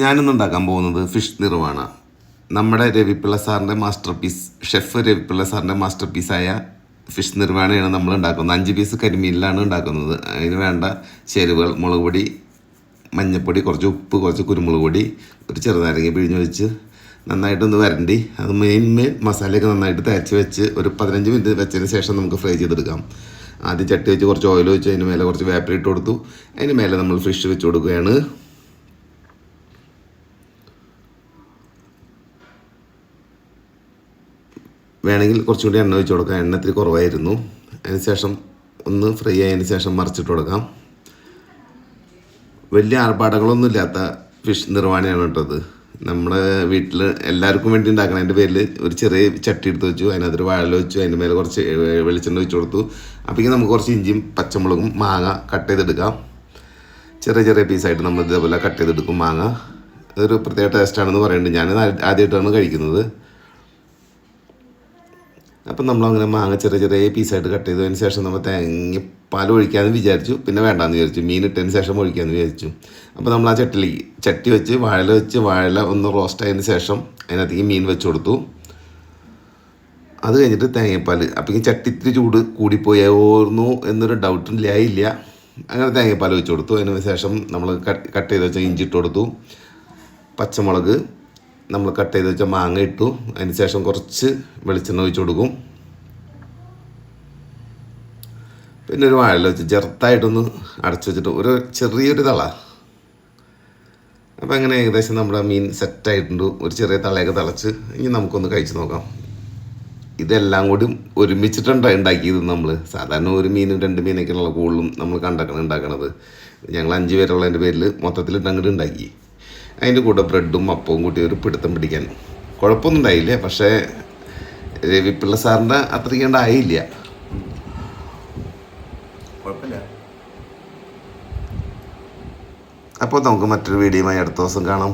ഞാനിന്ന് ഉണ്ടാക്കാൻ പോകുന്നത് ഫിഷ് നിർവാണ നമ്മുടെ രവിപിള്ള സാറിന്റെ മാസ്റ്റർ പീസ് ഷെഫ് രവിപിള്ള സാറിന്റെ മാസ്റ്റർ പീസായ ഫിഷ് നിർവാണയാണ് നമ്മൾ ഉണ്ടാക്കുന്നത് അഞ്ച് പീസ് കരിമീനിലാണ് ഉണ്ടാക്കുന്നത്. അതിന് വേണ്ട ചേരുവകൾ മുളക് പൊടി മഞ്ഞൾപ്പൊടി കുറച്ച് ഉപ്പ് കുറച്ച് കുരുമുളക് പൊടി ഒരു ചെറുനാരങ്ങ പിഴിഞ്ഞ് വെച്ച് നന്നായിട്ടൊന്ന് വരണ്ടി. അത് മെയിൻ മെയിൻ മസാലയൊക്കെ നന്നായിട്ട് തേച്ച് വെച്ച് ഒരു പതിനഞ്ച് മിനിറ്റ് വെച്ചതിന് ശേഷം നമുക്ക് ഫ്രൈ ചെയ്തെടുക്കാം. ആദ്യം ചട്ടി വെച്ച് കുറച്ച് ഓയിൽ വെച്ച് അതിന് മേലെ കുറച്ച് വേപ്പിലിട്ട് കൊടുത്തു. അതിന് മേലെ നമ്മൾ ഫിഷ് വെച്ച് കൊടുക്കുകയാണ്. വേണമെങ്കിൽ കുറച്ചും കൂടി എണ്ണ ഒഴിച്ച് കൊടുക്കാം. എണ്ണ ഇത്തിരി കുറവായിരുന്നു. അതിന് ശേഷം ഒന്ന് ഫ്രൈ ആയതിന് ശേഷം മറിച്ചിട്ട് കൊടുക്കാം. വലിയ ആർഭാടങ്ങളൊന്നും ഇല്ലാത്ത ഫിഷ് നിർവാണിയാണ് കേട്ടത് നമ്മുടെ വീട്ടിൽ എല്ലാവർക്കും വേണ്ടി ഉണ്ടാക്കണം അതിന്റെ പേരിൽ ഒരു ചെറിയ ചട്ടി എടുത്ത് വെച്ചു. അതിനകത്തൊരു വാഴ വെച്ചു. അതിന്റെ മേലെ കുറച്ച് വെളിച്ചെണ്ണ വെച്ച് കൊടുത്തു. അപ്പോഴേക്കും നമുക്ക് കുറച്ച് ഇഞ്ചിയും പച്ചമുളകും മാങ്ങ കട്ട് ചെയ്തെടുക്കാം. ചെറിയ ചെറിയ പീസായിട്ട് നമ്മൾ ഇതേപോലെ കട്ട് ചെയ്തെടുക്കും മാങ്ങ. അതൊരു പ്രത്യേക ടേസ്റ്റാണെന്ന് പറയുന്നുണ്ട്. ഞാൻ ആദ്യമായിട്ടാണ് കഴിക്കുന്നത്. അപ്പം നമ്മളങ്ങനെ മാങ്ങ ചെറിയ ചെറിയ പീസായിട്ട് കട്ട് ചെയ്തതിന് ശേഷം നമ്മൾ തേങ്ങ ഒഴിക്കാമെന്ന് വിചാരിച്ചു. പിന്നെ വേണ്ടാന്ന് വിചാരിച്ചു. മീൻ ഇട്ടതിന് ശേഷം ഒഴിക്കാമെന്ന് വിചാരിച്ചു. അപ്പോൾ നമ്മൾ ആ ചട്ടിലി ചട്ടി വെച്ച് വാഴ വെച്ച് വാഴ ഒന്ന് റോസ്റ്റ് ആയതിന് ശേഷം അതിനകത്തേക്ക് മീൻ വെച്ച് കൊടുത്തു. അത് കഴിഞ്ഞിട്ട് തേങ്ങാപ്പാൽ. അപ്പോൾ ഈ ചട്ടി ഇത്തിരി ചൂട് കൂടിപ്പോയായിരുന്നു എന്നൊരു ഡൗട്ട് ഇല്ലായില്ല അങ്ങനെ തേങ്ങാപ്പാൽ വെച്ച് കൊടുത്തു. അതിന് ശേഷം നമ്മൾ കട്ട് ചെയ്ത് വെച്ച ഇഞ്ചി ഇട്ട് കൊടുത്തു. പച്ചമുളക് നമ്മൾ കട്ട് ചെയ്ത് വെച്ച മാങ്ങ ഇട്ടു. അതിന് ശേഷം കുറച്ച് വെളിച്ചെണ്ണ ഒഴിച്ചു കൊടുക്കും. പിന്നെ ഒരു വാഴ വെച്ച് ചെറുതായിട്ടൊന്ന് അടച്ചു വെച്ചിട്ട് ഒരു ചെറിയൊരു തള. അപ്പോൾ അങ്ങനെ ഏകദേശം നമ്മുടെ മീൻ സെറ്റായിട്ടുണ്ട് ഒരു ചെറിയ തളയൊക്കെ തിളച്ച് ഇനി നമുക്കൊന്ന് കഴിച്ച് നോക്കാം. ഇതെല്ലാം കൂടി ഒരുമിച്ചിട്ടുണ്ട് ഉണ്ടാക്കിയത് നമ്മൾ സാധാരണ ഒരു മീനും രണ്ട് മീനൊക്കെയുള്ള കൂടുതലും നമ്മൾ കണ്ടക്കണം ഉണ്ടാക്കണത്. ഞങ്ങൾ അഞ്ച് പേരുള്ളതിന്റെ പേരിൽ മൊത്തത്തിൽ അങ്ങോട്ട് ഉണ്ടാക്കി. അതിന്റെ കൂടെ ബ്രെഡും അപ്പവും കൂട്ടി ഒരു പിടുത്തം പിടിക്കാൻ. കുഴപ്പമൊന്നും ഉണ്ടായില്ല പക്ഷേ രവിപ്പിള്ള സാറിന്റെ അത്രയ്ക്ക് ഉണ്ടായില്ല കുഴപ്പമില്ല. അപ്പോൾ നമുക്ക് മറ്റൊരു വീഡിയോയുമായി അടുത്ത ദിവസം കാണാം.